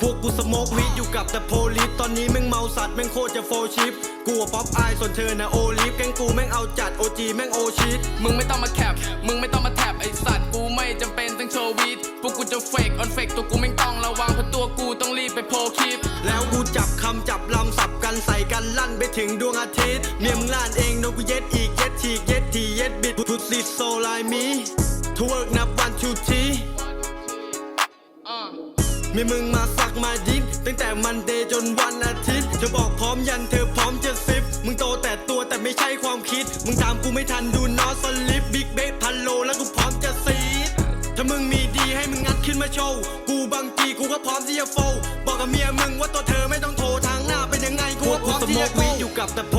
พวกกูสโมกวีดอยู่กับแต่โพลิสตอนนี้แม่งเมาสัตว์แม่งโคตรจะโฟชิปกูอะป๊อปอายส่วนเธอนะโอลิฟแกงกูแม่งเอาจัดโอจีแม่งโอชิตมึงไม่ต้องมาแคปมึงไม่ต้องมาแท็บไอสัตว์กูไม่จำเป็นต้องโชว์วีดพวกกูจะเฟกออนเฟกตัวกูไม่งต้องระวังเพราะตัวกูต้องรีบไปโพคลิปแล้วกูจับคำจับลำสับกันใส่กันลั่นไปถึงดวงอาทิตย์เมียมึงล้านเองโนกูเย็ดอี มีมึงมาสักมาดิ้นตั้งแต่มันเดย์จนวันอาทิตย์จะบอกพร้อมยันเธอพร้อมจะซิปมึงโตแต่ตัวแต่ไม่ใช่ความคิด มึงตามกูไม่ทันดูนอสลิปบิ๊กเบสพันโลแล้วกูพร้อมจะซีดถ้ามึงมีดีให้มึงงัดขึ้นมาโชว์กูบางทีกูก็พร้อมที่จะโฟบอกกับเมียมึงว่าตัวเธอไม่ต้องโทรทางหน้าเป็นยังไงกูพร้อมที่จะโกอยู่กับแต่โพ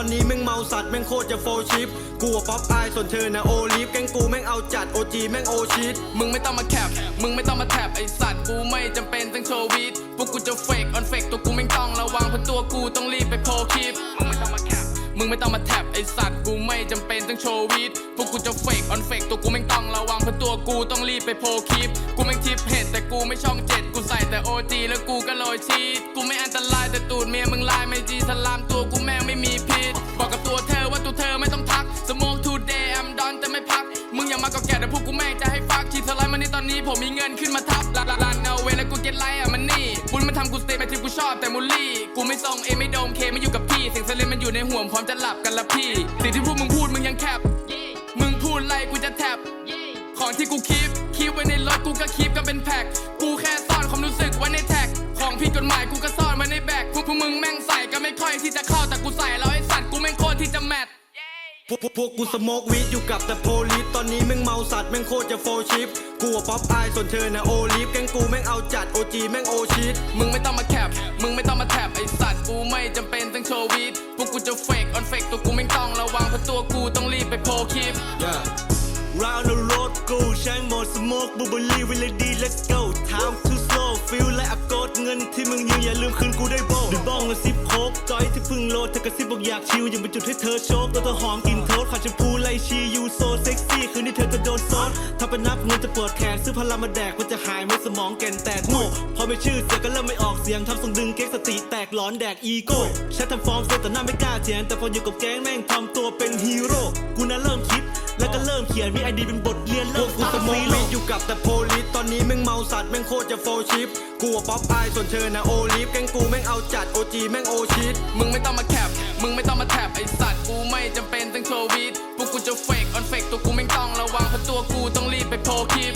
อนนี้แม่งเมาสัตว์แม่งโคตรจะโฟชิปกูอะป๊อปอายส่วนเธอนะโอลิฟแกงกูแม่งเอาจัดโอจีแม่งโอชิตมึงไม่ต้องมาแคปมึงไม่ต้องมาแท็บไอสัตว์กูไม่จำเป็นต้องโชว์วีดพวกกูจะเฟกออนเฟกตัวกูไม่ต้องระวังเพราะตัวกูต้องรีบไปโพลคลิปมึงไม่ต้องมาแคป มึงไม่ต้องมาแท็บไอสัตว์กูไม่จำเป็นต้องโชว์วีดพวกกูจะเฟกออนเฟกตัวกูไม่ต้องระวังเพราะตัวกูต้องรีบไปโพลคลิป กูไม่ทิปเห็ดแต่กูไม่ช่องเจ็ดกูใส่แต่โอจีแล้วกูก็โรยชีตกูไม่อันตรายแต่ตูดเมียมึงลายไม่จีสลามตัวกูแม่งไม่มีพิษบอกกับตัวเธอว่าตัวเธอไม่ต้องทักสโมกทูเดย์แอมดอนแต่ไม่พัก มึงอย่ามากาแก่แต่พวกกูแม่งจะให้ฟักชีสไลด์มานี่ตอนนี้ผมมีเงินขึ้นมาทับลันลันลันเอาเวแล้วกูเก็ตไลท์อะมันนี่บุญมันทำกูสเตย์ไปที่กูชอบแต่มูลลี่ กูไม่ส่งเอไม่โดมเคไม่อยู่กับพี่เสียง ห่วงพร้อมจะหลับกันละพี่ สิ่งที่พวกมึงพูดมึงยังแคบ มึงพูดอะไรกูจะแท็บของที่กูคีปคีปไว้ในรถกูก็คีปกันเป็นแพ็คกูแค่ซ่อนความรู้สึกไว้ในแท็ก ของผิดกฎหมายกูก็ซ่อนไว้ในแบกพวกพวกมึงแม่งใส่ก็ไม่ค่อยที่จะเข้าแต่กูใส่แล้วไอ้สัตว์กูแม่งโคตรที่จะแมทพวกพวกพวกกูสโมกวีดอยู่กับแต่โพลิสตอนนี้แม่งเมาสัตว์แม่งโคตรจะโฟชิปกูอะป๊อปอายส่วนเธอนะโอลิฟแกงกูแม่งเอาจัดโอจีแม่งโอชิตมึงไม่ต้องมาแคป กูไม่จำเป็นต้องโชว์วีดพวกกูจะเฟกออนเฟกตัวกูไม่ต้องระวังเพราะตัวกูต้องรีบไปโพลคลิป Round the road กูใช้โหมดสโมกบูเบอรี่วิลดี let's go time to ที่มึงยืมอย่าลืมคืนกูได้โบหรือบ้องกระซิบโคกจอยที่พึ่งโลดเธอกระซิบบอกอยากชิลอย่าไปจุดให้เธอโชกตัวเธอหอมกลิ่นโทษขาดชมพูไลชียูโซเซ็กซี่คืนนี้เธอจะโดนซอสถ้าเป็นนับเงินจะปวดแขนซื้อพลังมาแดกมันจะหายไม่สมองแก่นแตกโง่พอไม่ชื่อเสียก็เริ่มไม่ออกเสียงทำทรงดึงเก๊กสติแตกหลอนแดกอีโก้ใช้ทำฟอร์มเซนแต่หน้าไม่กล้าเถียงแต่พออยู่กับแก๊งแม่งทำตัวเป็นฮีโร่กูน่ะเริ่มคิด แล้วก็เริ่มเขียนมีไอดีเป็นบทเรียนเริ่มกูสมองวีอยู่กับแต่โพลิสตอนนี้แม่งเมาสัตว์แม่งโคตรจะโฟชิปกูอะป๊อปอายส่วนเธอนะโอลิฟแกงกูแม่งเอาจัดโอจีแม่งโอชิตมึงไม่ต้องมาแคปมึงไม่ต้องมาแท็บไอสัตว์กูไม่จำเป็นต้องโชว์วีดพวกกูจะเฟกออนเฟกตัวกูไม่ต้องระวังเพราะตัวกูต้องรีบไปโพลคลิป